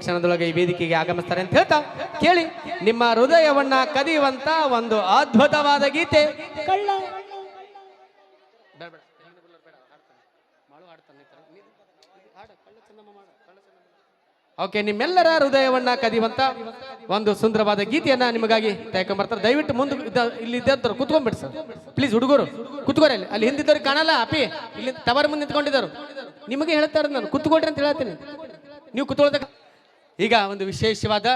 ಕ್ಷಣದೊಳಗೆ ಈ ವೇದಿಕೆಗೆ ಆಗಮಿಸ್ತಾರೆ ಅಂತ ಹೇಳ್ತಾ ಕೇಳಿ. ನಿಮ್ಮ ಹೃದಯವನ್ನ ಕದಿಯುವಂತ ಒಂದು ಅದ್ಭುತವಾದ ಗೀತೆ. ಕಳ್ಳ. ಓಕೆ, ನಿಮ್ಮೆಲ್ಲರ ಹೃದಯವನ್ನ ಕದಿಯುವಂತ ಒಂದು ಸುಂದರವಾದ ಗೀತೆಯನ್ನ ನಿಮಗಾಗಿ ಬರ್ತಾರೆ. ದಯವಿಟ್ಟು ಮುಂದೆ ಇಲ್ಲಿ ಇದ್ದಂತರು ಕುತ್ಕೊಂಡ್ಬಿಡಿ ಸರ್. ಪ್ಲೀಸ್ ಹುಡುಗರು, ಕುತ್ಕೋರಿ ಅಲ್ಲಿ. ಅಲ್ಲಿ ಹಿಂದಿದ್ದವ್ರಿಗೆ ಕಾಣಲ್ಲ ಅಪಿ ಇಲ್ಲಿ ತವರ ಮುಂದೆ ನಿಂತ್ಕೊಂಡಿದ್ದಾರೆ ನಿಮಗೆ ಹೇಳ್ತಾರೆ ನಾನು. ಕುತ್ಕೊಳ್ರಿ ಅಂತ ಹೇಳ್ತೀನಿ ನೀವು ಕುತ್ಕೊಳ್ತಕ್ಕ ಈಗ ಒಂದು ವಿಶೇಷವಾದ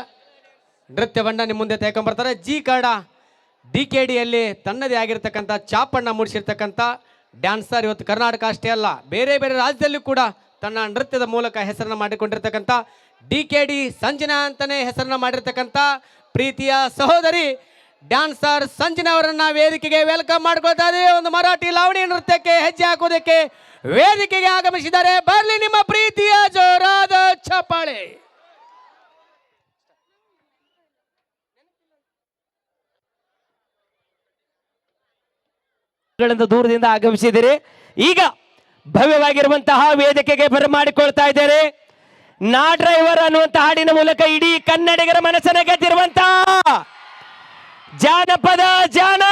ನೃತ್ಯವನ್ನು ನಿಮ್ಮ ಮುಂದೆ ಬರ್ತಾರೆ ಜಿ ಕಾಡ ಡಿ ಕೆ ಡಿಯಲ್ಲಿ ತನ್ನದೇ ಆಗಿರ್ತಕ್ಕಂಥ ಚಾಪಣ್ಣ ಮೂಡಿಸಿರ್ತಕ್ಕಂಥ ಡ್ಯಾನ್ಸರ್ ಇವತ್ತು ಕರ್ನಾಟಕ ಅಷ್ಟೇ ಅಲ್ಲ, ಬೇರೆ ಬೇರೆ ರಾಜ್ಯದಲ್ಲೂ ಕೂಡ ತನ್ನ ನೃತ್ಯದ ಮೂಲಕ ಹೆಸರನ್ನ ಮಾಡಿಕೊಂಡಿರ್ತಕ್ಕಂಥ ಡಿ ಕೆ ಡಿ ಸಂಜನಾ ಅಂತಲೇ ಹೆಸರನ್ನ ಮಾಡಿರ್ತಕ್ಕಂಥ ಪ್ರೀತಿಯ ಸಹೋದರಿ ಡ್ಯಾನ್ಸರ್ ಸಂಜನಾ ಅವರನ್ನು ವೇದಿಕೆಗೆ ವೆಲ್ಕಮ್ ಮಾಡ್ಕೊಳ್ತಾ ಇದ್ದೀವಿ ಒಂದು ಮರಾಠಿ ಲಾವಣಿ ನೃತ್ಯಕ್ಕೆ ಹೆಜ್ಜೆ ಹಾಕೋದಕ್ಕೆ ವೇದಿಕೆಗೆ ಆಗಮಿಸಿದರೆ ಬರಲಿ ನಿಮ್ಮ ಪ್ರೀತಿಯ ಜೋರಾದ ಚಪ್ಪಾಳೆ. ದೂರದಿಂದ ಆಗಮಿಸಿದಿರಿ ಈಗ ಭವ್ಯವಾಗಿರುವಂತಹ ವೇದಿಕೆಗೆ ಬರಮಾಡಿಕೊಳ್ತಾ ಇದ್ದಾರೆ ನಾ ಡ್ರೈವರ್ ಅನ್ನುವಂತಹ ಹಾಡಿನ ಮೂಲಕ ಇಡೀ ಕನ್ನಡಿಗರ ಮನಸ್ಸನ್ನ ಗೆದ್ದಿರುವಂತಹ ಜಾನಪದ ಜಾನ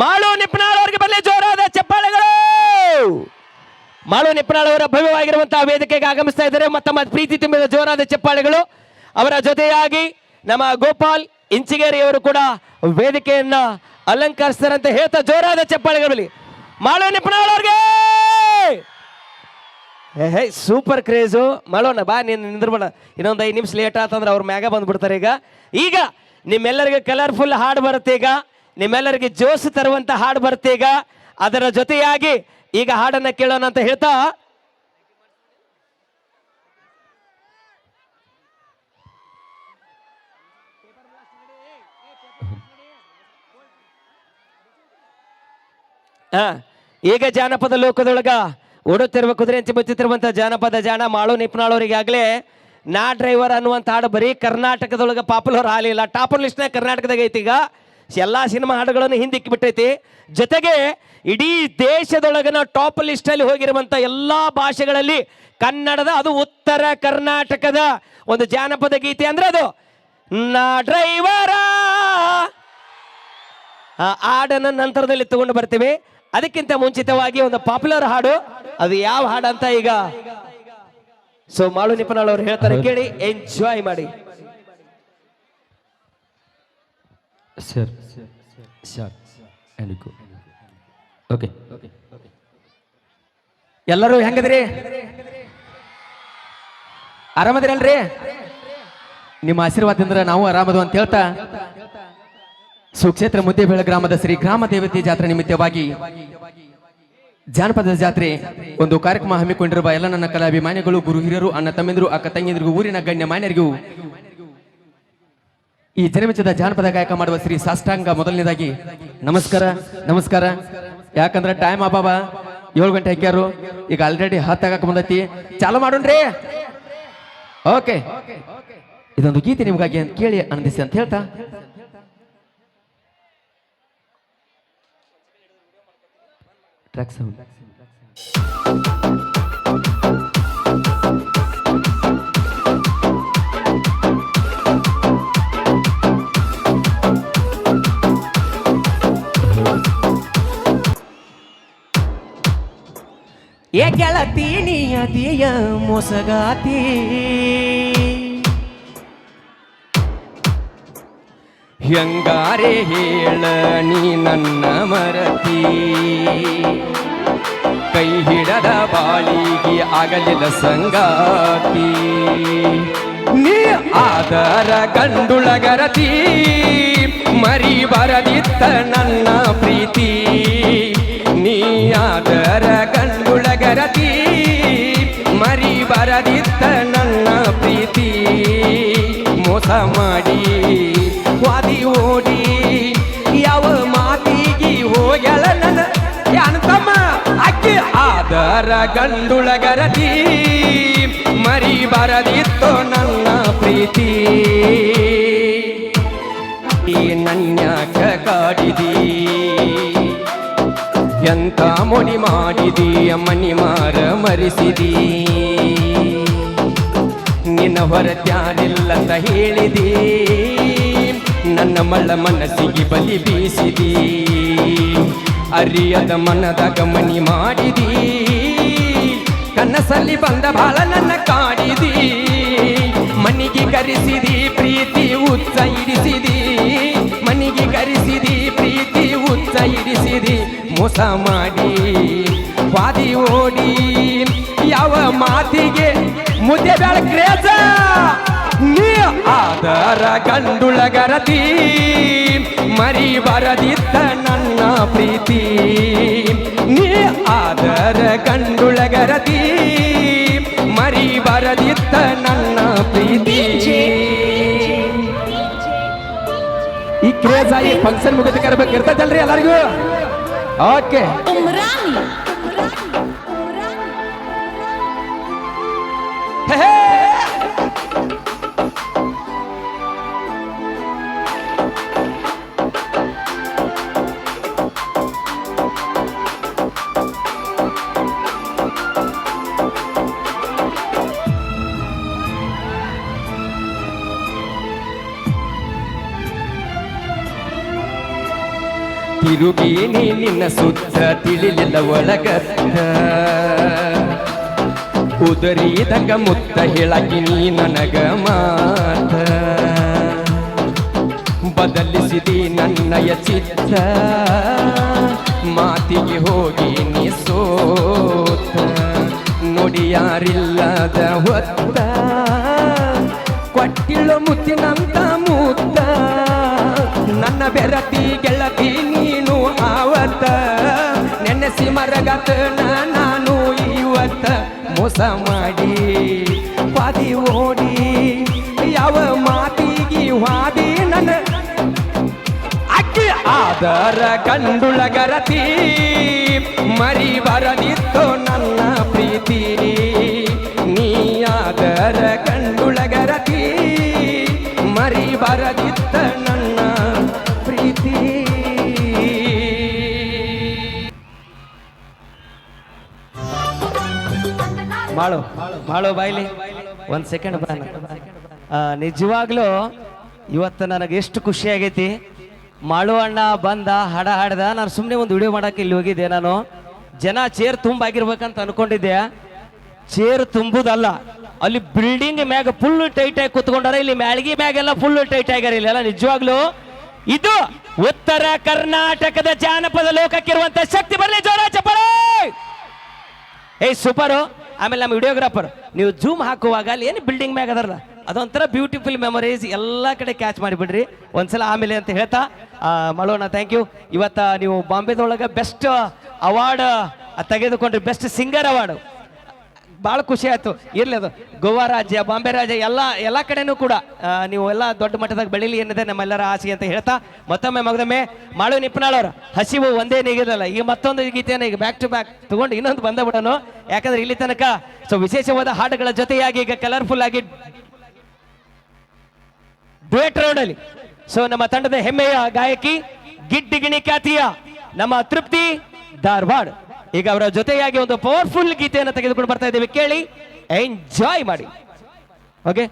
ಮಾಳು ನಿಪ್ನಾಳ್ ಅವರಿಗೆ ಬರಲಿ ಜೋರಾದ ಚಪ್ಪಾಳೆಗಳು. ಮಾಳು ನಿಪ್ನಾಳ್ ಅವರ ಭವ್ಯವಾಗಿರುವಂತಹ ವೇದಿಕೆಗೆ ಆಗಮಿಸ್ತಾ ಇದ್ದಾರೆ. ಮತ್ತಮ್ಮ ಪ್ರೀತಿ ತುಂಬಿದ ಜೋರಾದ ಚಪ್ಪಾಳೆಗಳು ಅವರ ಜೊತೆಯಾಗಿ ನಮ್ಮ ಗೋಪಾಲ್ ಇಂಚಿಗೇರಿಯವರು ಕೂಡ ವೇದಿಕೆಯನ್ನ ಅಲಂಕರಿಸ್ತಾರೆ ಅಂತ ಹೇಳ್ತಾ ಜೋರಾದ ಚಪ್ಪಾಳೆಗಳು ಮಾಳು ನಿಪ್ನಾಳ್ ಅವ್ರಿಗೆ! Hey, super craze. ಮಾಡೋಣ ಬಾ, ನೀನು ನಿಂದ್ರಬೇಡ. ಇನ್ನೊಂದು ಐದು ನಿಮಿಷ ಲೇಟ್ ಆತಂದ್ರೆ ಅವ್ರ ಮ್ಯಾಗ ಬಂದ್ಬಿಡ್ತಾರೆ ಈಗ. ಈಗ ನಿಮ್ಮೆಲ್ಲರಿಗೆ ಕಲರ್ಫುಲ್ ಹಾಡು ಬರುತ್ತೆ ಈಗ. ನಿಮ್ಮೆಲ್ಲರಿಗೆ ಜೋಶ್ ತರುವಂಥ ಹಾಡು ಬರುತ್ತೆ ಈಗ. ಅದರ ಜೊತೆಯಾಗಿ ಈಗ ಹಾಡನ್ನ ಕೇಳೋಣ ಅಂತ ಹೇಳ್ತಾ. ಈಗ ಜಾನಪದ ಲೋಕದೊಳಗ ಓಡುತ್ತಿರುವ ಕುದುರೆ ಹಂಚಿ ಬಚ್ಚುತ್ತಿರುವಂತ ಜಾನಪದ ಜಾಣ ಮಾಳು ನಿಪ್ನಾಳವರಿಗಾಗಲೇ ನಾ ಡ್ರೈವರ್ ಅನ್ನುವಂತ ಹಾಡು ಬರೀ ಕರ್ನಾಟಕದೊಳಗ ಪಾಪ್ಯುಲರ್ ಹಾಲಿಲ್ಲ. ಟಾಪ್ ಲಿಸ್ಟ್ನಾಗ ಕರ್ನಾಟಕದಾಗ ಐತಿ ಈಗ. ಎಲ್ಲಾ ಸಿನಿಮಾ ಹಾಡುಗಳನ್ನು ಹಿಂದಿಕ್ಕಿ ಬಿಟ್ಟೈತಿ ಜೊತೆಗೆ ಇಡೀ ದೇಶದೊಳಗನ ಟಾಪ್ ಲಿಸ್ಟ್ ಅಲ್ಲಿ ಹೋಗಿರುವಂತ ಎಲ್ಲಾ ಭಾಷೆಗಳಲ್ಲಿ ಕನ್ನಡದ ಅದು ಉತ್ತರ ಕರ್ನಾಟಕದ ಒಂದು ಜಾನಪದ ಗೀತೆ ಅಂದ್ರೆ ಅದು ನಾ ಡ್ರೈವರ ಹಾಡನ್ನು ಹಾಡನ್ನ ನಂತರದಲ್ಲಿ ತಗೊಂಡು ಬರ್ತೀವಿ. ಅದಕ್ಕಿಂತ ಮುಂಚಿತವಾಗಿ ಒಂದು ಪಾಪ್ಯುಲರ್ ಹಾಡು. ಅದು ಯಾವ ಹಾಡು ಅಂತ ಈಗ? ಸೊ ಮಾಳು ನಿಪನಾಳ್ ಅವ್ರು ಹೇಳ್ತಾರೆ ಕೇಳಿ ಎಂಜಾಯ್ ಮಾಡಿ. Sir sir and okay okay ಎಲ್ಲರೂ ಹೆಂಗದ್ರಿ? ಆರಾಮದಿರಲ್ರಿ? ನಿಮ್ಮ ಆಶೀರ್ವಾದದಿಂದ ನಾವು ಆರಾಮದು ಅಂತ ಹೇಳ್ತಾ. ಸುಕ್ಷೇತ್ರ ಮುದ್ದೇಬೇಳ ಗ್ರಾಮದ ಶ್ರೀ ಗ್ರಾಮ ದೇವತೆ ಜಾತ್ರೆ ನಿಮಿತ್ತವಾಗಿ ಜಾನಪದ ಜಾತ್ರೆ ಒಂದು ಕಾರ್ಯಕ್ರಮ ಹಮ್ಮಿಕೊಂಡಿರುವ ಎಲ್ಲ ನನ್ನ ಕಲಾಭಿಮಾನಿಗಳು, ಗುರು ಹಿರಿಯರು, ಅಣ್ಣ ತಮ್ಮಿಂದರು, ಅಕ್ಕ ತಂಗಿಯಂದಿರಿಗೂ, ಊರಿನ ಗಣ್ಯ ಮಾನ್ಯರಿಗೂ ಈ ಜನಮೆಚ್ಚದ ಜಾನಪದ ಗಾಯಕ ಮಾಡುವ ಶ್ರೀ ಸಾಷ್ಟಾಂಗ ಮೊದಲನೇದಾಗಿ ನಮಸ್ಕಾರ ನಮಸ್ಕಾರ. ಯಾಕಂದ್ರೆ ಟೈಮ್ ಅಬಾಬ ಏಳು ಗಂಟೆ ಹಾಕ್ಯಾರು ಈಗ ಆಲ್ರೆಡಿ ಹತ್ತಾಗಕ್ಕೆ ಬಂದೈತಿ. ಚಾಲು ಮಾಡೋಣ್ರಿ. ಓಕೆ ಇದೊಂದು ಗೀತೆ ನಿಮಗಾಗಿ ಕೇಳಿ ಆನಂದಿಸಿ ಅಂತ ಹೇಳ್ತಾ. ಟ್ರ್ಯಾಕ್ ಸೌಂಡ್ ಏ ಗೆಳತಿ ನೀಯದಿಯ ಮೊಸಗಾತಿ. ಹೆಂಗಾರೆ ಹೇಳ ನೀ ನನ್ನ ಮರತಿ. ಕೈ ಹಿಡದ ಬಾಲಿಗೆ ಆಗಲಿಲ್ಲ ಸಂಗಾತಿ. ನೀ ಆದರ ಗಂಡುಳಗರತಿ, ಮರಿ ಬರದಿತ್ತ ನನ್ನ ಪ್ರೀತಿ. ಆದರ ಗಂಡುಳಗರತಿ ಮರಿ ಬರದಿತ್ತು ನನ್ನ ಪ್ರೀತಿ. ಈ ನನ್ಯಾಕ ಕಾಡಿದಿ, ಎಂತ ಮುನಿ ಮಾಡಿದಿ, ಅಮ್ಮನಿ ಮಾರ ಮರಿಸಿದಿ. ನಿನ್ನ ಹೊರತ್ಯಾರಿಲ್ಲಂತ ಹೇಳಿದಿ, ನನ್ನ ಮಳ್ಳ ಮನಸ್ಸಿಗೆ ಬಲಿ ಬೀಸಿದಿ. ಅರಿಯದ ಮನದಾಗ ಮನಿ ಮಾಡಿದಿ. ಕನಸಲ್ಲಿ ಬಂದ ಬಾಳ ನನ್ನ ಕಾಡಿದಿ, ಮನಿಗೆ ಕರೆಸಿದಿ, ಪ್ರೀತಿ ಉತ್ಸ ಇರಿಸಿದಿ ಮನಿಗೆ ಕರೆಸಿದಿ, ಪ್ರೀತಿ ಉತ್ಸ ಇರಿಸಿದಿ ಮೋಸ ಮಾಡಿ, ವಾದಿ ಓಡಿ, ಯಾವ ಮಾತಿಗೆ ಮುದ್ದೆ ಬೇಡ ಆದರ ಗಂಡುಳಗರತಿ ಮರಿ ಬರದಿದ್ದ ನನ್ನ ಪ್ರೀತಿ. ನೀ ಆದರ ಗಂಡುಳಗರತಿ ಮರಿ ಬರದಿದ್ದ ನನ್ನ ಪ್ರೀತಿ. ಈ ಕ್ರೇಜ್ ಆಗಿ ಫಂಕ್ಷನ್ ಮುಗಿದ ಕರ್ಬೇಕು. ಇರ್ತೈತಲ್ರಿ ಎಲ್ಲರಿಗೂ? Okay Umrani. ತಿರುಗಿ ನೀ ನಿನ್ನ ಸುತ್ತ ತಿಳಿಲಿಲ್ಲ ಒಳಗತ್ತ. ಉದರಿದಂಗ ಮುತ್ತ ಹೇಳಾಕಿ ನೀ ನನಗ ಮಾತ. ಬದಲಿಸಿದಿ ನನ್ನಯ ಚಿತ್ತ. ಮಾತಿಗೆ ಹೋಗಿ ನೀ ಸೋತ. ನುಡಿಯಾರಿಲ್ಲದ ಹೊತ್ತ. ಕೊಟ್ಟಿಳು ಮುತ್ತಿನಂತ ಮುತ್ತ. ನನ್ನ ಬೆರತಿ ಮರಗತ ನಾನು ಇವತ್ತ ಮೋಸ ಮಾಡಿ, ಪಾದಿ ಓಡಿ, ಯಾವ ಮಾತಿಗೆ ವಾದಿ ನನ್ನ ಅಕ್ಕಿ ಆದರ ಕಂಡುಳಗರತಿ ಮರಿ ಬರದಿತ್ತು ನನ್ನ ಪ್ರೀತಿ ಮಾಡು ಮಾಡು ಬಾಯ್ಲಿ. ಒಂದು ಸೆಕೆಂಡ್ ಬಾನ. ನಿಜವಾಗ್ಲೂ ಇವತ್ತು ನನಗೆ ಎಷ್ಟು ಖುಷಿ ಆಗೈತಿ. ಮಾಳು ಅಣ್ಣ ಬಂದ, ಹಾಡ ಹಾಡ್ದ, ನಾನು ಸುಮ್ಮನೆ ಒಂದು ವಿಡಿಯೋ ಮಾಡೋಕೆ ಇಲ್ಲಿ ಹೋಗಿದ್ದೆ ನಾನು. ಜನ ಚೇರ್ ತುಂಬಾಗಿರ್ಬೇಕಂತ ಅನ್ಕೊಂಡಿದ್ದೆ. ಚೇರ್ ತುಂಬುದಲ್ಲ. ಅಲ್ಲಿ ಬಿಲ್ಡಿಂಗ್ ಮ್ಯಾಗ ಫುಲ್ ಟೈಟ್ ಆಗಿ ಕುತ್ಕೊಂಡಾರ, ಇಲ್ಲಿ ಮ್ಯಾಳ್ಗಿ ಮ್ಯಾಗೆಲ್ಲ ಫುಲ್ ಟೈಟ್ ಆಗ್ಯಾರ ಇಲ್ಲೆಲ್ಲ ನಿಜವಾಗ್ಲೂ ಇದು ಉತ್ತರ ಕರ್ನಾಟಕದ ಜಾನಪದ ಲೋಕಕ್ಕಿರುವಂತ ಶಕ್ತಿ ಬರಲಿ ಜೋರ ಚಪ್ಪರ ಏಯ್ ಸೂಪರು ಆಮೇಲೆ ನಮ್ಮ ವಿಡಿಯೋಗ್ರಾಫರ್, ನೀವು ಜೂಮ್ ಹಾಕುವಾಗ ಅಲ್ಲಿ ಏನು ಬಿಲ್ಡಿಂಗ್ ಮ್ಯಾಗ ಅದರಲ್ಲ, ಅದೊಂಥರ ಬ್ಯೂಟಿಫುಲ್ ಮೆಮೊರೀಸ್ ಎಲ್ಲ ಕಡೆ ಕ್ಯಾಚ್ ಮಾಡಿಬಿಡ್ರಿ. ಒಂದ್ಸಲ ಆಮೇಲೆ ಅಂತ ಹೇಳ್ತಾ ಮಾಡೋಣ ಥ್ಯಾಂಕ್ ಯು ಇವತ್ತು ನೀವು ಬಾಂಬೆದೊಳಗೆ ಬೆಸ್ಟ್ ಅವಾರ್ಡ್ ತೆಗೆದುಕೊಂಡ್ರಿ ಬೆಸ್ಟ್ ಸಿಂಗರ್ ಅವಾರ್ಡ್ ಭಾಳ ಖುಷಿ ಆಯ್ತು. ಇರಲಿ ಅದು. ಗೋವಾ ರಾಜ್ಯ, ಬಾಂಬೆ ರಾಜ್ಯ, ಎಲ್ಲ ಎಲ್ಲ ಕಡೆನೂ ಕೂಡ ನೀವು ಎಲ್ಲ ದೊಡ್ಡ ಮಟ್ಟದಾಗ ಬೆಳೀಲಿ ಏನಿದೆ ನಮ್ಮೆಲ್ಲರ ಆಸೆ ಅಂತ ಹೇಳ್ತಾ ಮತ್ತೊಮ್ಮೆ ಮಗದೊಮ್ಮೆ ಮಾಳು ನಿಪ್ಪನಾಳವ್ರು ಹಸಿವು ಒಂದೇ ನೀಗಿರಲ್ಲ. ಈಗ ಮತ್ತೊಂದು ಗೀತೆಯನ್ನು ಈಗ ಬ್ಯಾಕ್ ಟು ಬ್ಯಾಕ್ ತಗೊಂಡು ಇನ್ನೊಂದು ಬಂದ ಬಿಡೋನು ಯಾಕಂದ್ರೆ ಇಲ್ಲಿ ತನಕ ಸೊ ವಿಶೇಷವಾದ ಹಾಡುಗಳ ಜೊತೆಯಾಗಿ ಈಗ ಕಲರ್ಫುಲ್ ಆಗಿ ಡುಯೆಟ್ ರೌಂಡ್ ಅಲ್ಲಿ. ಸೊ ನಮ್ಮ ತಂಡದ ಹೆಮ್ಮೆಯ ಗಾಯಕಿ ಗಿಡ್ಡಿಗಿಣಿ ಖ್ಯಾತಿಯ ನಮ್ಮ ತೃಪ್ತಿ ಧಾರವಾಡ್. ಈಗ ಅವರ ಜೊತೆಯಾಗಿ ಒಂದು ಪವರ್ಫುಲ್ ಗೀತೆಯನ್ನು ತೆಗೆದುಕೊಂಡು ಬರ್ತಾ ಇದ್ದೇವೆ. ಕೇಳಿ ಎಂಜಾಯ್ ಮಾಡಿ. ಓಕೆ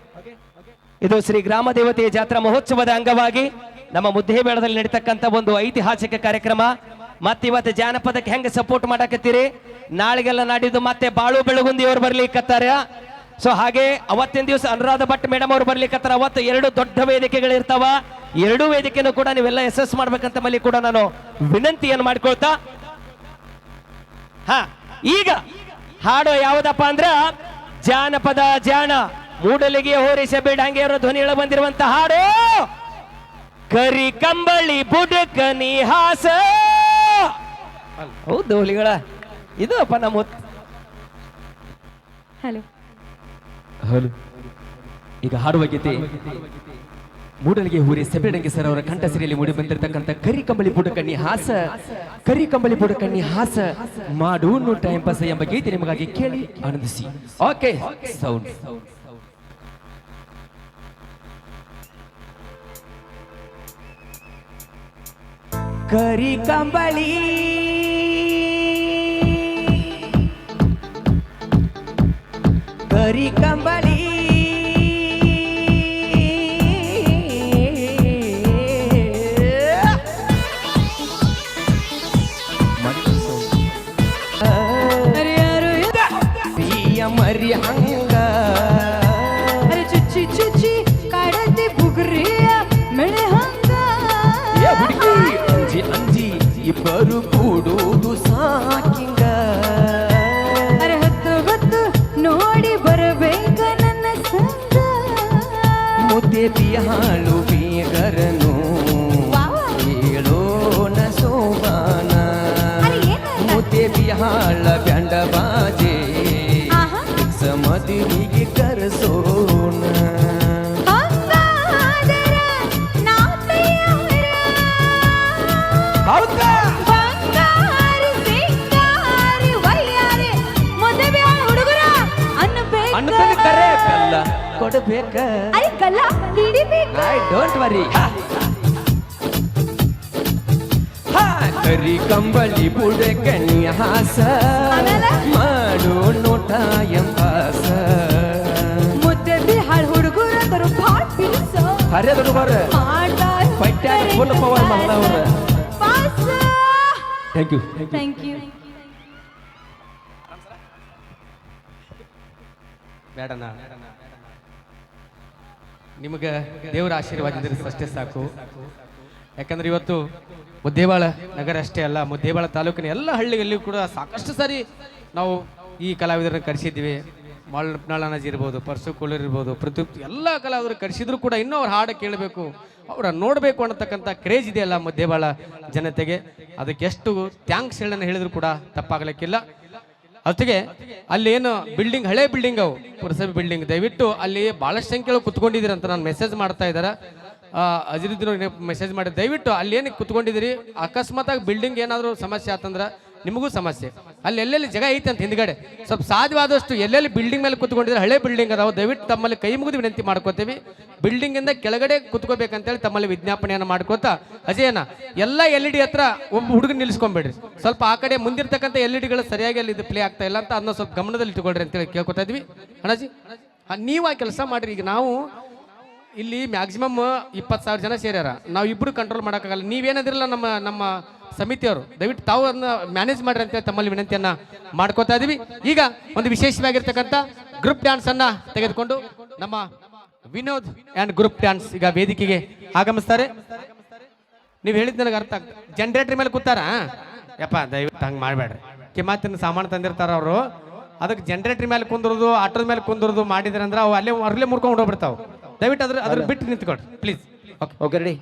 ಇದು ಶ್ರೀ ಗ್ರಾಮ ದೇವತೆಯ ಜಾತ್ರಾ ಮಹೋತ್ಸವದ ಅಂಗವಾಗಿ ನಮ್ಮ ಮುದ್ದೇಬೇಳದಲ್ಲಿ ನಡೀತಕ್ಕಂಥ ಒಂದು ಐತಿಹಾಸಿಕ ಕಾರ್ಯಕ್ರಮ. ಮತ್ತೆ ಇವತ್ತು ಜಾನಪದಕ್ಕೆ ಹೆಂಗೆ ಸಪೋರ್ಟ್ ಮಾಡಕತ್ತೀರಿ? ನಾಳೆಗೆಲ್ಲ ನಾಡಿದ್ದು ಮತ್ತೆ ಬಾಳು ಬೆಳಗುಂದಿ ಅವ್ರು ಬರ್ಲಿಕ್ಕತ್ತಾರ ಸೊ ಹಾಗೆ ಅವತ್ತಿನ ದಿವಸ ಅನುರಾಧ ಭಟ್ ಮೇಡಮ್ ಅವ್ರು ಬರ್ಲಿಕ್ಕತ್ತಾರ ಅವತ್ತು ಎರಡು ದೊಡ್ಡ ವೇದಿಕೆಗಳು ಇರ್ತಾವ ಎರಡೂ ವೇದಿಕೆನೂ ಕೂಡ ನೀವೆಲ್ಲ ಎಸ್ ಮಾಡ್ಬೇಕಂತ ಮಲ್ಲಿ ಕೂಡ ನಾನು ವಿನಂತಿಯನ್ನು ಮಾಡ್ಕೊಳ್ತಾ ಹಾ ಈಗ ಹಾಡು ಯಾವುದಪ್ಪ ಅಂದ್ರ ಜಾನಪದ ಜಾಣ. ಮೂಡಲಿಗೆ ಹೋರಿಸಬೇಡ ಬೇಡಂಗೆ ಅವರ ಧ್ವನಿ ಬಂದಿರುವಂತ ಹಾಡು. ಕರಿ ಕಂಬಳಿ ಬುಡಕ ಹಾಸ. ಹೌದು ಹುಲಿಗಳ ಇದು ಅಪ್ಪ ನಮ್ಮ ಹಲೋ. ಹಲೋ. ಈಗ ಹಾಡುವ ಗೀತೆ. ಮೂಡಲಿಗೆ ಹೂರಿ ಸೆಬೆಡಂಗೆ ಸರ್ ಅವರ ಕಂಠಸಿರಿಯಲ್ಲಿ ಮೂಡಿ ಬಂದಿರತಕ್ಕಂಥ ಕರಿ ಕಂಬಳಿ ಬುಡಕಣ್ಣಿ ಹಾಸ. ಕರಿ ಕಂಬಳಿ ಬುಡಕಣ್ಣಿ ಹಾಸ. ಮಾಡು ನು ಟೈಮ್ ಪಾಸ್ ಎಂಬ ಗೀತೆ ನಿಮಗಾಗಿ ಕೇಳಿ ಆನಂದಿಸಿ. Okay, sound. ಕರಿ ಕಂಬಳಿ. ಕರಿ ಕಂಬಳಿ. मेरी हंगा अरे चुच्ची चुच्ची काढते बुगरिया मेणे हंगा या ಹುಡುಗಿ ಅಂಜಿ ಅಂಜಿ ಇಬ್ಬರು ಕೂಡುವುದು ಸಾಕಿಂಗ ಅರೆ ಹೊತ್ತು ಹೊತ್ತು ನೋಡಿ ಬರಬೇಕ ನನ್ನ ಸಂಗ ಮುದ್ದೆ ಬಿಹಾಳು ಕರೆ ಬೆಲ್ಲ ಕೊಡಬೇಕ ಅರೆ ಗಲ್ಲ ಹಿಡಿಬೇಕು ಐ ಡೋಂಟ್ ವರಿ ಕರಿ ಕಂಬಳಿ ಬುಡಕಣಿ ಹಾಸ ಆಮೇಲೆ? ಮಾಡು ನೋಟ ಎಂಬಾಸ ಪಿಲ್ಸು ಹರಿಯದ್ರು ಬರ ಮಾಡ್ತಾರ ಪಟ್ಟ್ಯಾಗ full ಪವರ್ ಮಾಡ್ದವ್ರ. ಪಾಸ ಥ್ಯಾಂಕ್ ಯು ಥ್ಯಾಂಕ್ ಯು ಬೇಡಣ್ಣ ನಿಮಗೆ ದೇವರ ಆಶೀರ್ವಾದ ಅಷ್ಟೇ ಸಾಕು. ಯಾಕಂದ್ರೆ ಇವತ್ತು ಮುದ್ದೇಬಾಳ ನಗರ ಅಷ್ಟೇ ಅಲ್ಲ ಮುದ್ದೇಬಾಳ ತಾಲೂಕಿನ ಎಲ್ಲ ಹಳ್ಳಿಗಳಲ್ಲಿ ಕೂಡ ಸಾಕಷ್ಟು ಸಾರಿ ನಾವು ಈ ಕಲಾವಿದರನ್ನ ಮಾಳನಾಳಾಜಿ ಇರ್ಬೋದು ಪರ್ಸು ಕೋಳೂರ್ ಇರ್ಬೋದು ಪ್ರತಿ ಎಲ್ಲ ಕಲಾವಿದರು ಕರೆಸಿದ್ರು ಕೂಡ ಇನ್ನೂ ಅವ್ರ ಹಾಡು ಕೇಳಬೇಕು. ಅವರ ನೋಡಬೇಕು ಅನ್ನತಕ್ಕಂಥ ಕ್ರೇಜ್ ಇದೆಯಲ್ಲ ಮುದ್ದೇಬಾಳ ಜನತೆಗೆ. ಅದಕ್ಕೆ ಎಷ್ಟು ಥ್ಯಾಂಕ್ಸ್ ಹೇಳನ್ನು ಹೇಳಿದ್ರು ಕೂಡ ತಪ್ಪಾಗಲಿಕ್ಕಿಲ್ಲ. ಅಲ್ಲಿ ಏನು ಬಿಲ್ಡಿಂಗ್ ಹಳೆ ಬಿಲ್ಡಿಂಗ್ ಅವು, ಪುರಸಭೆ ಬಿಲ್ಡಿಂಗ್ ದಯವಿಟ್ಟು ಅಲ್ಲಿ ಭಾಳಷ್ಟು ಸಂಖ್ಯೆಗಳು ಕುತ್ಕೊಂಡಿದ್ದೀರಿ ಅಂತ ನಾನು ಮೆಸೇಜ್ ಮಾಡ್ತಾ ಇದ್ದಾರೆ. ಅಜಿರುದ್ದೀನ್ ಮೆಸೇಜ್ ಮಾಡಿ, ದಯವಿಟ್ಟು ಅಲ್ಲಿ ಏನಕ್ಕೆ ಕುತ್ಕೊಂಡಿದ್ದೀರಿ? ಅಕಸ್ಮಾತಾಗಿ ಬಿಲ್ಡಿಂಗ್ ಏನಾದರೂ ಸಮಸ್ಯೆ ಆತಂದ್ರೆ ನಿಮಗೂ ಸಮಸ್ಯೆ. ಅಲ್ಲಿ ಎಲ್ಲೆಲ್ಲಿ ಜಾಗ ಐತೆ ಅಂತ ಹಿಂದ್ಗಡೆ. ಸ್ವಲ್ಪ ಸಾಧ್ಯವಾದಷ್ಟು ಎಲ್ಲೆಲ್ಲಿ ಬಿಲ್ಡಿಂಗ್ ಮೇಲೆ ಕುತ್ಕೊಂಡಿದ್ರೆ ಹಳೆ ಬಿಲ್ಡಿಂಗ್ ಅದಾವೆ, ದಯವಿಟ್ಟು ತಮ್ಮಲ್ಲಿ ಕೈ ಮುಗಿದು ವಿನಂತಿ ಮಾಡ್ಕೋತೀವಿ. ಬಿಲ್ಡಿಂಗ್ ಇಂದ ಕೆಳಗಡೆ ಕುತ್ಕೋಬೇಕಂತೇಳಿ ತಮ್ಮಲ್ಲಿ ವಿಜ್ಞಾಪನೆಯನ್ನು ಮಾಡ್ಕೋತಾ ಅಜಯನ ಎಲ್ಲ ಎಲ್ ಇ ಡಿ ಹತ್ರ ಒಬ್ಬ ಹುಡುಗ ನಿಲ್ಲಿಸ್ಕೊಂಬೇಡ್ರಿ ಸ್ವಲ್ಪ ಆ ಕಡೆ ಮುಂದಿರ್ತಕ್ಕಂಥ ಎಲ್ ಇ ಡಿಗಳು ಸರಿಯಾಗಿ ಅಲ್ಲಿ ಇದು ಪ್ಲೇ ಆಗ್ತಾ ಇಲ್ಲ ಅಂತ ಅದನ್ನ ಸ್ವಲ್ಪ ಗಮನದಲ್ಲಿ ಇಟ್ಕೊಳ್ರಿ ಅಂತೇಳಿ ಕೇಳ್ಕೊತಾ ಇದ್ವಿ. ಅಣ್ಣಾಜಿ ನೀವು ಆ ಕೆಲಸ ಮಾಡ್ರಿ. ಈಗ ನಾವು ಇಲ್ಲಿ ಮ್ಯಾಕ್ಸಿಮಮ್ ಇಪ್ಪತ್ತು ಸಾವಿರ ಜನ ಸೇರ್ಯಾರ. ನಾವು ಇಬ್ಬರು ಕಂಟ್ರೋಲ್ ಮಾಡೋಕ್ಕಾಗಲ್ಲ. ನೀವೇನದಿರಲ್ಲ ನಮ್ಮ ನಮ್ಮ ಸಮಿತಿಯವರು. ದಯವಿಟ್ಟು ತಾವು ಅದನ್ನ ಮ್ಯಾನೇಜ್ ಮಾಡ್ರಿ ಅಂತೇಳಿ ತಮ್ಮಲ್ಲಿ ವಿನಂತಿಯನ್ನ ಮಾಡ್ಕೋತಾ ಇದೀವಿ. ಈಗ ಒಂದು ವಿಶೇಷವಾಗಿರ್ತಕ್ಕಂಥ ಗ್ರೂಪ್ ಡ್ಯಾನ್ಸ್ ಅನ್ನ ತೆಗೆದುಕೊಂಡು ನಮ್ಮ ವಿನೋದ್ ಅಂಡ್ ಗ್ರೂಪ್ ಡ್ಯಾನ್ಸ್ ಈಗ ವೇದಿಕೆಗೆ ಆಗಮಿಸ್ತಾರೆ. ನೀವು ಹೇಳಿದ್ ನನಗೆ ಅರ್ಥ ಆಗ್ತದೆ ಜನರೇಟರ್ ಮೇಲೆ ಕೂತಾರ? ಯಪ್ಪ, ದಯವಿಟ್ಟು ಹಂಗೆ ಮಾಡಬೇಡ್ರಿ. ಕಿಮಾತಿನ ಸಾಮಾನು ತಂದಿರ್ತಾರ ಅವರು. ಅದಕ್ಕೆ ಜನರೇಟರ್ ಮೇಲೆ ಕುಂದ್ರದು, ಆಟೋದ ಮೇಲೆ ಕುಂದ್ರದು ಮಾಡಿದ್ರೆ ಅಂದ್ರೆ ಅವು ಅಲ್ಲೇ ಅರ್ಲೆ ಮುರ್ಕೊಂಡು ಹೋಗ್ಬಿಡ್ತಾವೆ. ದಯವಿಟ್ಟು ಅದ್ರ ಅದ್ರ ಬಿಟ್ಟು ನಿಂತ್ಕೊಡ್ರಿ please okay okay ready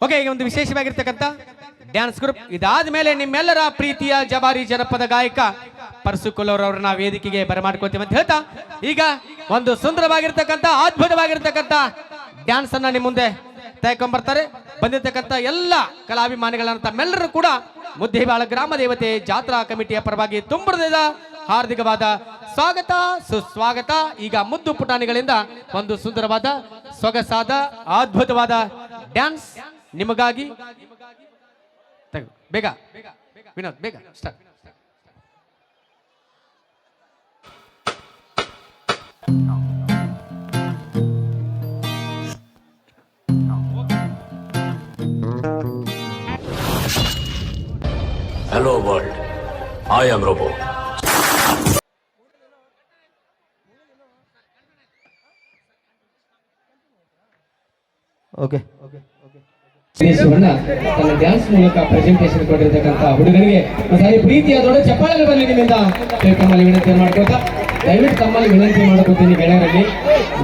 okay ಈಗ ಒಂದು ವಿಶೇಷವಾಗಿರ್ತಕ್ಕಂಥ ಡ್ಯಾನ್ಸ್ ಗ್ರೂಪ್ ಇದಾದ ಮೇಲೆ ನಿಮ್ಮೆಲ್ಲರ ಪ್ರೀತಿಯ ಜವಾರಿ ಜನಪದ ಗಾಯಕ ಪರಸುಕುಲವ್ರ ಅವ್ರನ್ನ ವೇದಿಕೆಗೆ ಬರಮಾಡ್ಕೋತೀವಿ ಅಂತ ಹೇಳ್ತಾ ಈಗ ಒಂದು ಸುಂದರವಾಗಿರ್ತಕ್ಕಂಥ ಅದ್ಭುತವಾಗಿರ್ತಕ್ಕಂಥ ಡ್ಯಾನ್ಸ್ ಅನ್ನ ನಿಮ್ಮ ಮುಂದೆ ತೆಗೆಕೊಂಡ್ಬರ್ತಾರೆ ಬಂದಿರತಕ್ಕಂಥ ಎಲ್ಲ ಕಲಾಭಿಮಾನಿಗಳನ್ನ ತಮ್ಮೆಲ್ಲರೂ ಕೂಡ ಮುದ್ದೇಬಾಳ ಗ್ರಾಮ ದೇವತೆ ಜಾತ್ರಾ ಕಮಿಟಿಯ ಪರವಾಗಿ ತುಂಬಿದ ಹಾರ್ದಿಕವಾದ ಸ್ವಾಗತ ಸುಸ್ವಾಗತ ಈಗ ಮುದ್ದು ಪುಟಾಣಿಗಳಿಂದ ಒಂದು ಸುಂದರವಾದ, ಸೊಗಸಾದ, ಅದ್ಭುತವಾದ ಡ್ಯಾನ್ಸ್ ನಿಮಗಾಗಿ. ಬೇಗ ವಿನೋದ್, ಬೇಗ start Hello world. I am. Okay Shivanna ತನ್ನ ಡ್ಯಾನ್ಸ್ ಮೂಲಕ ಪ್ರೆಸೆಂಟೇಷನ್ ಕೊಟ್ಟಿರ್ತಕ್ಕಂಥ ಹುಡುಗರಿಗೆ ಒಂದ್ಸಾರಿ ಪ್ರೀತಿಯ ದೊಡ್ಡ ಚಪ್ಪಾಳೆ ಬರಲಿ ನಿಮ್ಮಿಂದ. ತಮ್ಮಲ್ಲಿ ವಿನಂತಿ ಮಾಡ್ಕೋತಾ ದಯವಿಟ್ಟು ತಮ್ಮಲ್ಲಿ ವಿನಂತಿ ಮಾಡ್ಕೋತೀನಿ ಗೆಳೆಯರಲ್ಲಿ.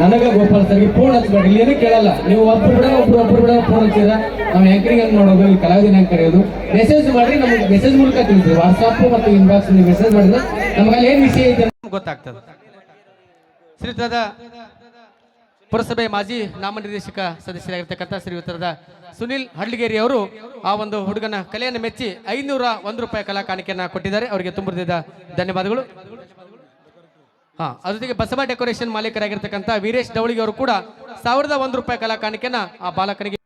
ನನಗೆ ಗೋಪಾಲ್ ಸರ್ಗೆ ಫೋನ್ ಹಚ್ಬೇಡಿ ಇಲ್ಲಿ ಏನೂ ಕೇಳಲ್ಲ. ನೀವು ಒಬ್ರು ಬಿಡ ಒಬ್ರು ಒಬ್ರು ಬಿಡ ಫೋನ್ ಹಚ್ಚಿದ್ರ ನಾವು ಆಂಕರಿಂಗ್ ಹಂಗ್ ಮಾಡೋದು ಇಲ್ಲಿ ಕಲಾವಿದನ ಹೆಂಗೆ ಕರೆಯೋದು. ಮೆಸೇಜ್ ಮಾಡಿ ನಮಗೆ ಮೆಸೇಜ್ ಮೂಲಕ ತಿಳಿಸಿ ವಾಟ್ಸಾಪ್ ಮತ್ತು ಇನ್ಬಾಕ್ಸ್ ನೀವು ಮೆಸೇಜ್ ಮಾಡಿದ್ರೆ ನಮಗಲ್ಲಿ ಏನು ವಿಷಯ ಐತೆ ಗೊತ್ತಾಗ್ತದೆ. ಶ್ರೀತದ ಪುರಸಭೆ ಮಾಜಿ ನಾಮನಿರ್ದೇಶಕ ಸದಸ್ಯರಾಗಿರ್ತಕ್ಕಂಥ ಶ್ರೀಯುತರದ ಸುನಿಲ್ ಹಳ್ಳಿಗೇರಿ ಅವರು ಆ ಒಂದು ಹುಡುಗನ ಕಲೆಯನ್ನು ಮೆಚ್ಚಿ ಐನೂರ ಒಂದು ರೂಪಾಯಿ ಕಲಾ ಕಾಣಿಕೆಯನ್ನ ಕೊಟ್ಟಿದ್ದಾರೆ. ಅವರಿಗೆ ತುಂಬಿದ ಧನ್ಯವಾದಗಳು. ಹಾ ಅದ್ರ ಜೊತೆಗೆ ಬಸವ ಡೆಕೋರೇಷನ್ ಮಾಲೀಕರಾಗಿರ್ತಕ್ಕಂಥ ವೀರೇಶ್ ಡವಳಿಗೆ ಅವರು ಕೂಡ ಸಾವಿರದ ಒಂದು ರೂಪಾಯಿ ಕಲಾ ಕಾಣಿಕೆಯನ್ನ ಆ ಬಾಲಕನಿಗೆ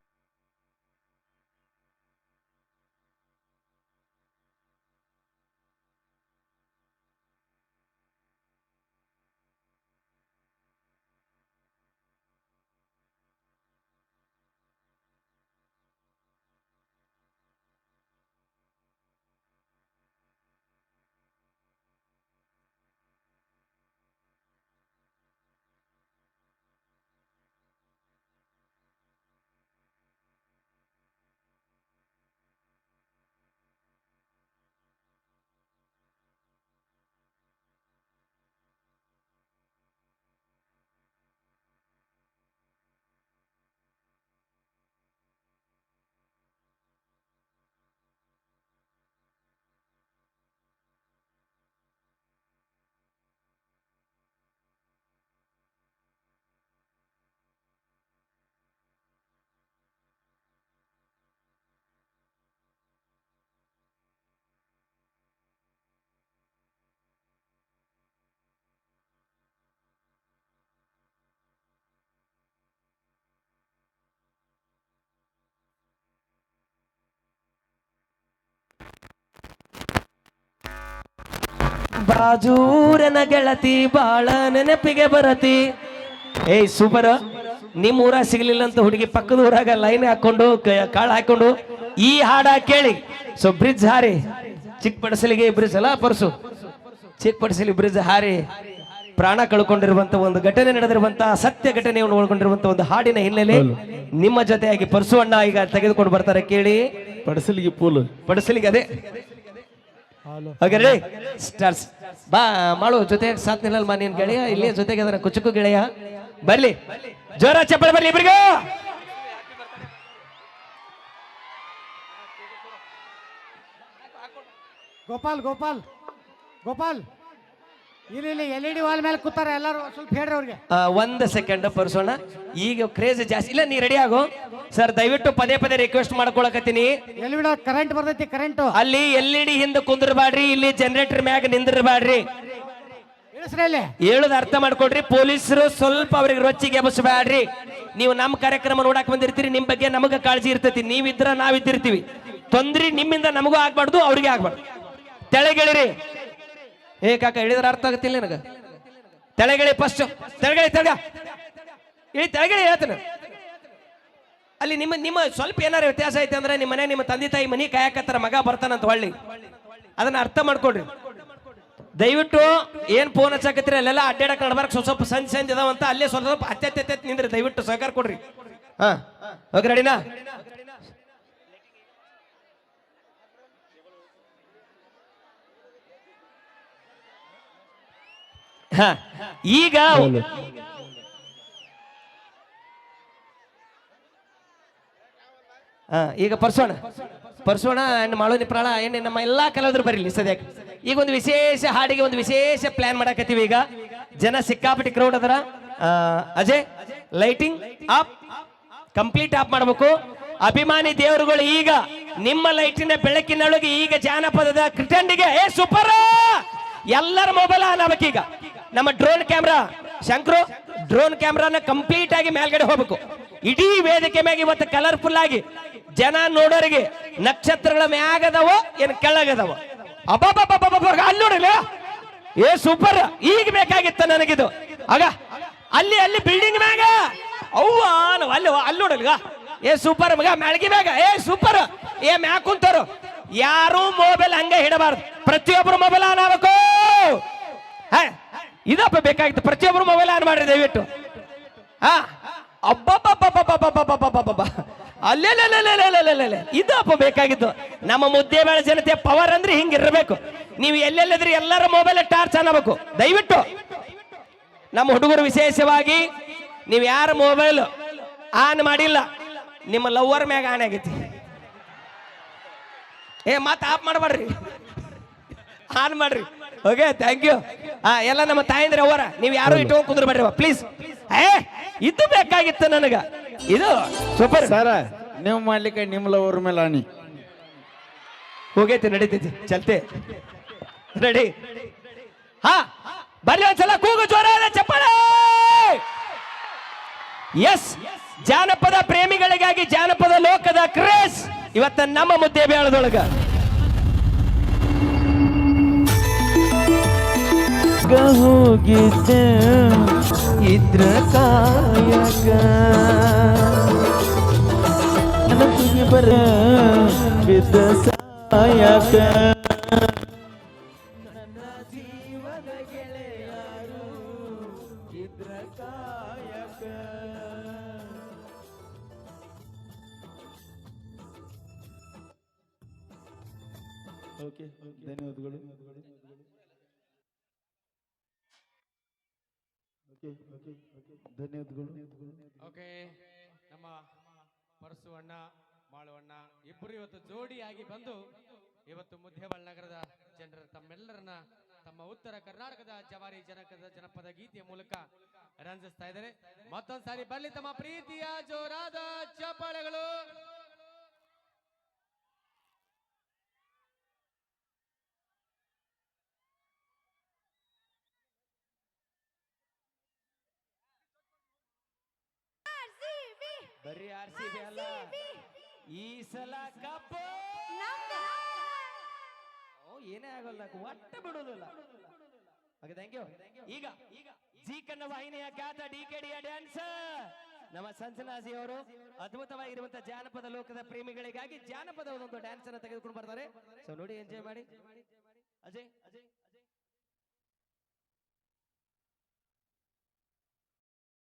ಬಾಜೂರನ ಗೆಳತಿ ಬಾಳ ನೆನಪಿಗೆ ಬರತಿ. ಏಯ್ ಸೂಪರ್. ನಿಮ್ ಊರಾಗ ಸಿಗ್ಲಿಲ್ಲ ಅಂತ ಹುಡುಗಿ ಪಕ್ಕದ ಊರಾಗ ಲೈನ್ ಹಾಕೊಂಡು ಕಾಳು ಹಾಕೊಂಡು ಈ ಹಾಡ ಕೇಳಿ. ಸೊ ಬ್ರಿಡ್ಜ್ ಹಾರಿ. ಚಿಕ್ಕ ಪಡಿಸಲಿಗೆ ಬ್ರಿಡ್ಜ್ ಅಲ್ಲ ಪರ್ಸು. ಚಿಕ್ಕ ಪಡಿಸಲಿ ಬ್ರಿಡ್ಜ್ ಹಾರಿ. ಪ್ರಾಣ ಕಳ್ಕೊಂಡಿರುವಂತ ಒಂದು ಘಟನೆ ನಡೆದಿರುವಂತ ಸತ್ಯ ಘಟನೆಯನ್ನು ಒಳಗೊಂಡಿರುವಂತ ಒಂದು ಹಾಡಿನ ಹಿನ್ನೆಲೆ ನಿಮ್ಮ ಜೊತೆಯಾಗಿ ಪರ್ಸು ಅಣ್ಣ ಈಗ ತೆಗೆದುಕೊಂಡು ಬರ್ತಾರೆ ಕೇಳಿ. ಪಡಿಸಲಿಗೆ ಪೂಲ್. ಪಡಿಸಲಿಗೆ ಅದೇ. ಓಕೆ ರೀ ಸ್ಟಾರ್ಸ್ ಬಾ ಮಾಡು ಜೊತೆ ಸಾತ್ ನಿಲ್ಲಲ್ಮ ನೀನ್ ಗೆಳೆಯ. ಇಲ್ಲಿ ಜೊತೆಗೆ ಅದರ ಕುಚುಕು ಗೆಳೆಯ. ಬರ್ಲಿ. ಜೋರ ಚಪ್ಪಳೆ ಬರ್ಲಿ ಇಬ್ರಿಗೂ. ಗೋಪಾಲ್ ಗೋಪಾಲ್ ಗೋಪಾಲ್. ಇಲ್ಲಿ ಇಲ್ಲಿ ಎಲ್ ಇ ಡಿ ವಾಲ್ ಮೇಲೆ ಕೂತಾರ ಎಲ್ಲರೂ ಸ್ವಲ್ಪ ಹೇಳ್ರಿ ಅವ್ರಿಗೆ. ಒಂದು ಸೆಕೆಂಡ್ ಪರ್ಸೋಣ. ಈಗ ಕ್ರೇಜ್ ಜಾಸ್ತಿ ಇಲ್ಲ ನೀ ರೆಡಿ ಆಗು. ಸರ್ ದಯವಿಟ್ಟು ಪದೇ ಪದೇ ರಿಕ್ವೆಸ್ಟ್ ಮಾಡ್ಕೊಳಕತ್ತೀನಿ. ಎಲ್ ಬಿಡೋ ಕರೆಂಟ್ ಬರ್ತೈತಿ ಕರೆಂಟ್ ಅಲ್ಲಿ ಎಲ್ ಇ ಡಿ ಹಿಂದೆ ಕುಂದಿರ್ಬಾಡ್ರಿ ಇಲ್ಲಿ ಜನರೇಟರ್ ಮ್ಯಾಗ ನಿಂದಿರ್ಬಾಡ್ರಿ ಹೇಳೋದು ಅರ್ಥ ಮಾಡ್ಕೊಡ್ರಿ ಪೊಲೀಸರು ಸ್ವಲ್ಪ ಅವ್ರಿಗೆ ರೊಚ್ಚಿಗೆ ಎಬಸ್ಬೇಡ್ರಿ ನೀವು ನಮ್ಮ ಕಾರ್ಯಕ್ರಮ ನೋಡಕ್ ಬಂದಿರ್ತೀರಿ ನಿಮ್ ಬಗ್ಗೆ ನಮಗ ಕಾಳಜಿ ಇರ್ತೈತಿ. ನೀವಿದ್ರ ನಾವಿದ್ದಿರ್ತೀವಿ. ತೊಂದ್ರಿ ನಿಮ್ಮಿಂದ ನಮಗೂ ಆಗ್ಬಾರ್ದು ಅವ್ರಿಗೆ ಆಗ್ಬಾರ್ದು. ತೆಳಗಿಳಿರಿ. ಏ ಕಾಕ, ಹೇಳಿದ್ರೆ ಅರ್ಥ ಆಗುತ್ತಿಲ್ಲ ನನಗ. ತೆಳಗಿಳಿ ಫಸ್ಟ್ ತೆಳಗಿಳಿ, ತೆಳಗ. ಇಳಿ ತೆಳಗಿಳಿ, ಹೇಳ್ತಾನೆ. ಅಲ್ಲಿ ನಿಮ್ಮ ನಿಮ್ಮ ಸ್ವಲ್ಪ ಏನಾರ ವ್ಯತ್ಯಾಸ ಐತೆ ಅಂದ್ರೆ ನಿಮ್ಮ ಮನೆ, ನಿಮ್ಮ ತಂದೆ ತಾಯಿ ಮನಿ ಕಾಯಕತ್ತಾರ ಮಗ ಬರ್ತಾನಂತ ಹೊಳ್ಳಿ. ಅದನ್ನ ಅರ್ಥ ಮಾಡ್ಕೊಡ್ರಿ. ದಯವಿಟ್ಟು ಏನ್ ಫೋನ್ ಹಚ್ಚಾಕತ್ತೀರಿ, ಅಲ್ಲೆಲ್ಲ ಅಡ್ಡಾಡಕ್ ನಡ್ಬಾರ್ಕ್, ಸ್ವಲ್ಪ ಸ್ವಲ್ಪ ಸಂಜೆ ಸಂಜೆ ಇದಾವಂತ ಅಲ್ಲೇ ಸ್ವಲ್ಪ ಸ್ವಲ್ಪ ಅತ್ಯತ್ಯ ನಿಂದ್ರಿ. ದಯವಿಟ್ಟು ಸಹಕಾರ ಕೊಡ್ರಿ. ಹಾ. ಓಕೆ ರೆಡಿನಾ ಹಾ. ಈಗ ಹಾ ಈಗ ಪರ್ಸೋಣ. ಪರ್ಸೋಣ ಅಂಡ್ ಮಾಳೋನಿ ಪ್ರಾಣ ಏನು ನಮ್ಮ ಎಲ್ಲಾ ಕಲಾವಿದರು ಬರೀಲಿ ಸದ್ಯಕ್ಕೆ. ಈಗ ಒಂದು ವಿಶೇಷ ಹಾಡಿಗೆ ಒಂದು ವಿಶೇಷ ಪ್ಲಾನ್ ಮಾಡಕತ್ತೀವಿ ಈಗ. ಜನ ಸಿಕ್ಕಾಪಟ್ಟಿ ಕ್ರೌಡ್ ಅದರ. Ajay lighting off complete off ಮಾಡಬೇಕು. ಅಭಿಮಾನಿ ದೇವರುಗಳು ಈಗ ನಿಮ್ಮ ಲೈಟಿನ ಬೆಳಕಿನೊಳಗೆ ಈಗ ಜಾನಪದದ ಕ್ರಿಟಂಡಿಗೆ ಏ ಸೂಪರ್ ಎಲ್ಲರ ಮೊಬೈಲ್ ಆನ್ ಆಗ್ಬೇಕೀಗ. ನಮ್ಮ ಡ್ರೋನ್ ಕ್ಯಾಮ್ರಾ. ಶಂಕರು, ಡ್ರೋನ್ ಕ್ಯಾಮ್ರಾನ ಕಂಪ್ಲೀಟ್ ಆಗಿ ಮೇಲ್ಗಡೆ ಹೋಗ್ಬೇಕು. ಇಡೀ ವೇದಿಕೆ ಮ್ಯಾಗ ಇವತ್ತು ಕಲರ್ಫುಲ್ ಆಗಿ ಜನ ನೋಡೋರಿಗೆ ನಕ್ಷತ್ರಗಳ ಮ್ಯಾಗದವೋ ಏನು ಕೆಳಗದವೋ ಅಬ್ಬಬ್ಬಬ್ಬಬ್ಬ ಅಲ್ಲಿ ನೋಡಿಲ್ಲ? ಏ ಸೂಪರ್ ಈಗ ಬೇಕಾಗಿತ್ತ ನನಗಿದು. ಆಗ, ಅಲ್ಲಿ ಅಲ್ಲಿ ಬಿಲ್ಡಿಂಗ್ ಮ್ಯಾಗ. ಅವ್ವ, ನಾವು ಅಲ್ಲಿ ಅಲ್ಲಿ ನೋಡಲ್ಗ? ಏ ಸೂಪರ್ ಮಗ, ಮ್ಯಾಳ್ಗಿ ಮ್ಯಾಗ. ಏ ಸೂಪರ್ ಏ ಮ್ಯಾಕ್ ಕುಂತಾರು ಯಾರು ಮೊಬೈಲ್ ಹಂಗೆ ಹಿಡಬಾರ್ದು. ಪ್ರತಿಯೊಬ್ಬರು ಮೊಬೈಲ್ ಆನ್ ಆಗಬೇಕು. ಹಾ ಇದಪ್ಪ ಬೇಕಾಗಿತ್ತು ಪ್ರತಿಯೊಬ್ಬರು ಮೊಬೈಲ್ ಆನ್ ಮಾಡ್ರಿ ದಯವಿಟ್ಟು. ಹಾ? ಇದಪ್ಪ ಬೇಕಾಗಿತ್ತು ನಮ್ಮ ಮುದ್ದೆ ಮೇಳ ಜನತೆ ಪವರ್ ಅಂದ್ರೆ ಹಿಂಗಿರ್ಬೇಕು. ನೀವು ಎಲ್ಲೆಲ್ಲದ್ರೆ ಎಲ್ಲರ ಮೊಬೈಲ್ ಟಾರ್ಚ್ ಅನ್ನಬೇಕು ದಯವಿಟ್ಟು. ನಮ್ಮ ಹುಡುಗರು ವಿಶೇಷವಾಗಿ, ನೀವು ಯಾರ ಮೊಬೈಲ್ ಆನ್ ಮಾಡಿಲ್ಲ, ನಿಮ್ಮ ಲವ್ವರ್ ಮ್ಯಾಗ ಆನ್ ಆಗೈತಿ. ಏ ಮತ್ತೆ ಆಫ್ ಮಾಡಬೇಡ್ರಿ. ಆನ್ ಮಾಡ್ರಿ. ಓಕೆ ಥ್ಯಾಂಕ್ ಯು ಹಾ ಎಲ್ಲ ನಮ್ಮ ತಾಯಂದ್ರೆ ಅವರ ನೀವು ಯಾರು ಇಟ್ಕೊಂಡು ಕುಂದ್ರ ಬರ್ರಿ ಪ್ಲೀಸ್ ಏ ಇದು ಬೇಕಾಗಿತ್ತು ನನಗ. ಇದು ಸೂಪರ್ ಸರ ನೀವು ಮಾಡ್ಲಿಕ್ಕೆ ನಿಮ್ಮ ಲವರ್ ಮೇಲೆ ಆನಿ ಹೋಗೈತಿ ನಡೀತೈತಿ. ಚಲ್ತೆ. ರೆಡಿ ಹಾ ಬರ್ಲಿ ಒಂದ್ಸಲ. ಕೂಗು ಜ್ವರ ಚಪ್ಪಳ! ಎಸ್ ಜಾನಪದ ಪ್ರೇಮಿಗಳಿಗಾಗಿ ಜಾನಪದ ಲೋಕದ ಕ್ರೇಸ್ ಇವತ್ತ ನಮ್ಮ ಮುದ್ದೆ ಬೇಳದೊಳಗ ಕಾಯಾಗ ಹೋಗಿದ್ದೆ. ಇದ್ರ ಕಾಯಾಗ ನನಗೆ ಬರ ಬಿದ್ದ ಸಾಯಾಗ ನನ್ನ ಜೀವದ ಗೆಳೆಯಾರು ಇದ್ರ ಓಕೆ ಧನ್ಯವಾದಗಳು. ಓಕೆ, ನಮ್ಮ ಪರಸು ಅಣ್ಣ ಇಬ್ಬರು ಇವತ್ತು ಜೋಡಿಯಾಗಿ ಬಂದು ಇವತ್ತು ಮುದ್ದೇಬಾಳ್ ನಗರದ ಜನರ ತಮ್ಮೆಲ್ಲರನ್ನ ತಮ್ಮ ಉತ್ತರ ಕರ್ನಾಟಕದ ಜವಾರಿ ಜನಕದ ಜನಪದ ಗೀತೆಯ ಮೂಲಕ ರಂಜಿಸ್ತಾ ಇದ್ದಾರೆ. ಮತ್ತೊಂದ್ಸಾರಿ ಬರ್ಲಿ ತಮ್ಮ ಪ್ರೀತಿಯ ಜೋರಾದ ಚಪ್ಪಾಳೆಗಳು. ಬರ್ರಿ ಆರ್ ಸಿ ಬಿ ಅಲ್ಲ. ಈ ಸಲ ಕಪ್ಪು. ಓ ಏನೇ ಆಗಲ್ಲ ಒಟ್ಟು ಬಿಡೋದಿಲ್ಲ. ಓಕೆ ಥ್ಯಾಂಕ್ ಯು ಈಗ ಈಗ ಜಿ ಕನ್ನಡ ವಾಹಿನಿಯ ಖ್ಯಾತ ಡಿ ಕೆ ಡಿಯ ಡ್ಯಾನ್ಸರ್ ನಮ್ಮ ಸಂಸನಾಜಿ ಅವರು ಅದ್ಭುತವಾಗಿರುವಂತಹ ಜಾನಪದ ಲೋಕದ ಪ್ರೇಮಿಗಳಿಗಾಗಿ ಜಾನಪದ ಒಂದು ಡ್ಯಾನ್ಸ್ ಅನ್ನು ತೆಗೆದುಕೊಂಡು ಬರ್ತಾರೆ. ಸೊ ನೋಡಿ ಎಂಜಾಯ್ ಮಾಡಿ. ಅಜಯ್ ಅಜಯ್.